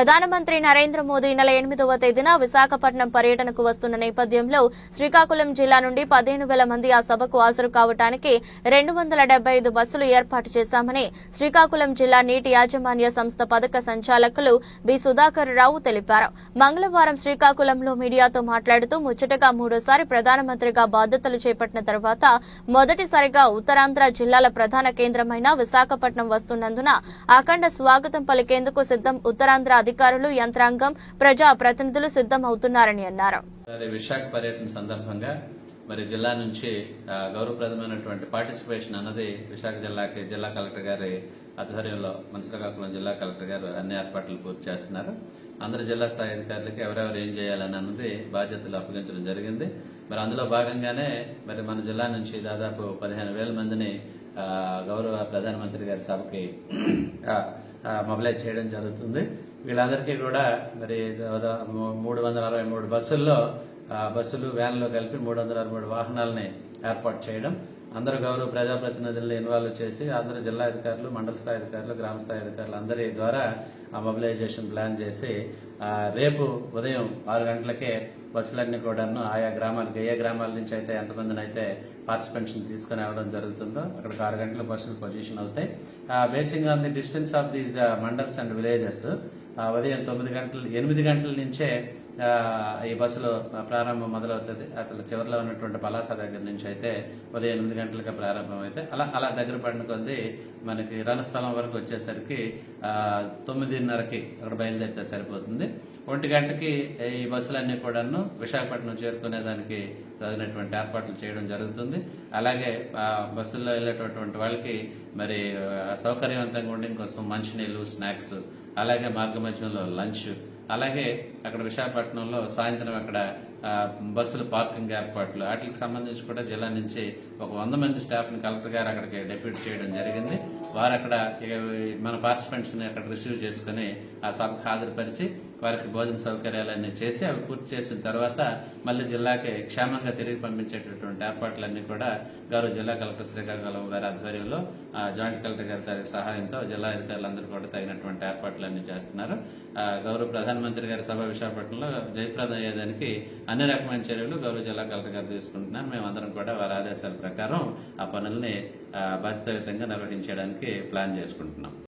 ప్రధానమంత్రి నరేంద్ర మోదీ నెల ఎనిమిదవ తేదీన విశాఖపట్నం పర్యటనకు వస్తున్న నేపథ్యంలో శ్రీకాకుళం జిల్లా నుండి పదిహేను వేల మంది ఆ సభకు హాజరు కావడానికి రెండు వందల డెబ్బై ఐదు బస్సులు ఏర్పాటు చేశామని శ్రీకాకుళం జిల్లా నీటి యాజమాన్య సంస్థ పథక సంచాలకులు బి సుధాకర్ రావు తెలిపారు. మంగళవారం శ్రీకాకుళంలో మీడియాతో మాట్లాడుతూ ముచ్చటగా మూడోసారి ప్రధానమంత్రిగా బాధ్యతలు చేపట్టిన తర్వాత మొదటిసారిగా ఉత్తరాంధ్ర జిల్లాల ప్రధాన కేంద్రమైన విశాఖపట్నం వస్తున్నందున అఖండ స్వాగతం పలికేందుకు సిద్ధం ఉత్తరాంధ్ర అధికారులు యంత్రాంగం ప్రజా ప్రతినిధులు సిద్ధం అవుతున్నారని అన్నారు. మరి విశాఖ పర్యటన సందర్భంగా మరి జిల్లా నుంచి గౌరవప్రదమైనటువంటి పార్టిసిపేషన్ అన్నది విశాఖ జిల్లాకి జిల్లా కలెక్టర్ గారి ఆధ్వర్యంలో మన జిల్లా కలెక్టర్ గారు అన్ని ఏర్పాట్లు పూర్తి చేస్తున్నారు. అందరు జిల్లా స్థాయి అధికారులకి ఎవరెవరు ఏం చేయాలని అన్నది బాధ్యతలు అప్పగించడం జరిగింది. మరి అందులో భాగంగానే మరి మన జిల్లా నుంచి దాదాపు పదిహేను వేల మందిని గౌరవ ప్రధానమంత్రి గారి సభకి మొబిలైజ్ చేయడం జరుగుతుంది. వీళ్ళందరికీ కూడా మరి మూడు వందల అరవై మూడు బస్సుల్లో బస్సులు వ్యాన్లు కలిపి మూడు వందల అరవై మూడు వాహనాలని ఏర్పాటు చేయడం. అందరూ గౌరవ ప్రజాప్రతినిధులను ఇన్వాల్వ్ చేసి అందరు జిల్లా అధికారులు మండల స్థాయి అధికారులు గ్రామ స్థాయి అధికారులు అందరి ద్వారా మొబిలైజేషన్ ప్లాన్ చేసి రేపు ఉదయం ఆరు గంటలకే బస్సులన్నీ కూడాను ఆయా గ్రామాలకు ఏ గ్రామాల నుంచి అయితే ఎంతమందిని అయితే పార్టిసిపెంట్స్ తీసుకుని రావడం జరుగుతుందో అక్కడికి ఆరు గంటల బస్సులు పొజిషన్ అవుతాయి. Basing on the distance of these mandals and villages ఉదయం తొమ్మిది గంటలు ఎనిమిది గంటల నుంచే ఈ బస్సులో ప్రారంభం మొదలవుతుంది. అతను చివరిలో ఉన్నటువంటి పలాస దగ్గర నుంచి అయితే ఉదయం ఎనిమిది గంటలకు ప్రారంభం అయితే అలా అలా దగ్గర పడిన కొద్ది మనకి రణస్థలం వరకు వచ్చేసరికి తొమ్మిది తొమ్మిదిన్నరకి అక్కడ బయలుదేరితే సరిపోతుంది. ఒంటి గంటకి ఈ బస్సులన్నీ కూడాను విశాఖపట్నం చేరుకునేదానికి తగినటువంటి ఏర్పాట్లు చేయడం జరుగుతుంది. అలాగే ఆ బస్సుల్లో వెళ్ళేటటువంటి వాళ్ళకి మరి సౌకర్యవంతంగా ఉండి కోసం మంచినీళ్ళు స్నాక్స్ అలాగే మార్గ మధ్యంలో లంచ్ అలాగే అక్కడ విశాఖపట్నంలో సాయంత్రం అక్కడ బస్సుల పార్కింగ్ ఏర్పాట్లు. వాటికి సంబంధించి కూడా జిల్లా నుంచి ఒక వంద మంది స్టాఫ్ని కలెక్టర్ గారు అక్కడికి డెప్యూట్ చేయడం జరిగింది. వారు అక్కడ మన పార్టిసిపెంట్స్ని అక్కడ రిసీవ్ చేసుకుని ఆ సభకు హాజరుపరిచి వారికి భోజన సౌకర్యాలన్నీ చేసి అవి పూర్తి చేసిన తర్వాత మళ్ళీ జిల్లాకి క్షేమంగా తిరిగి పంపించేటటువంటి ఏర్పాట్లన్నీ కూడా గౌరవ జిల్లా కలెక్టర్ శ్రీకాకుళం గారి ఆధ్వర్యంలో జాయింట్ కలెక్టర్ గారి గారి సహాయంతో జిల్లా అధికారులందరూ కూడా తగినటువంటి ఏర్పాట్లన్నీ చేస్తున్నారు. గౌరవ ప్రధానమంత్రి గారి సభ విశాఖపట్నంలో జయప్రదం అయ్యేదానికి అన్ని రకమైన చర్యలు గౌరవ జిల్లా కలెక్టర్ గారు తీసుకుంటున్నారు. మేమందరం కూడా వారి ఆదేశాల ప్రకారం ఆ పనుల్ని బాధ్యతాయుతంగా నిర్వహించడానికి ప్లాన్ చేసుకుంటున్నాం.